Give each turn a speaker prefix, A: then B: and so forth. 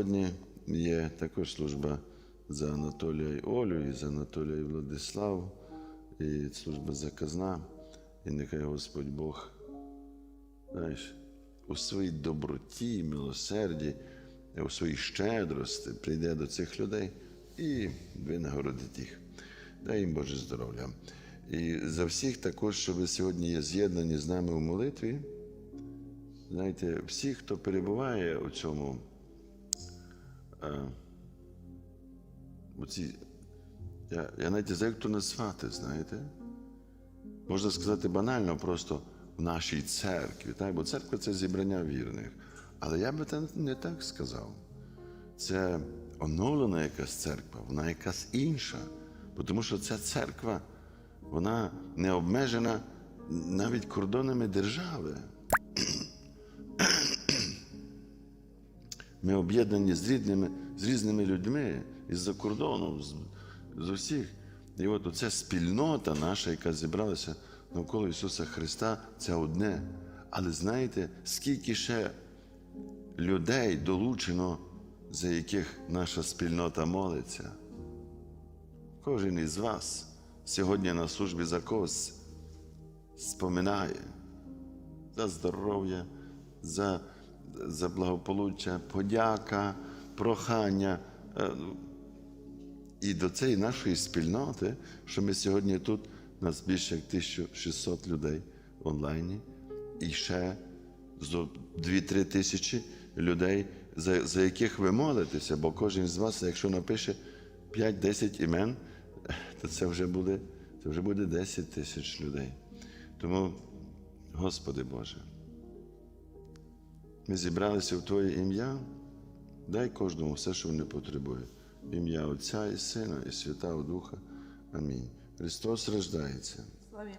A: Сьогодні є також служба за Анатолія і Олю, і за Анатолія і Владиславу, і служба заказна. І нехай Господь Бог, знаєш, у своїй доброті, милосерді, у своїй щедрості прийде до цих людей і винагородить їх. Дай їм Боже здоров'я. І за всіх також, що ви сьогодні є з'єднані з нами у молитві. Знаєте, всі, хто перебуває у цьому оці, я, я навіть знаю, як то назвати, знаєте? Можна сказати банально, просто в нашій церкві. Так? Бо церква це зібрання вірних. Але я би це не так сказав. Це оновлена якась церква, вона якась інша. Тому що ця церква, вона не обмежена навіть кордонами держави. Ми об'єднані з рідними, з різними людьми із-за кордону, з, з усіх. І от оця спільнота наша, яка зібралася навколо Ісуса Христа, це одне. Але знаєте, скільки ще людей долучено, за яких наша спільнота молиться? Кожен із вас сьогодні на службі за когось споминає за здоров'я, за, за благополуччя, подяка, прохання. Е, І до цієї нашої спільноти, що ми сьогодні тут, нас більше як 1600 людей онлайні, і ще 2-3 тисячі людей, за, за яких ви молитеся, бо кожен з вас, якщо напише 5-10 імен, то це вже буде, це вже буде 10 тисяч людей. Тому, Господи Боже, ми зібралися в Твоє ім'я, дай кожному все, що вони потребує. В ім'я Отця і Сина, і Святого Духа. Амінь. Христос рождається.
B: Славі.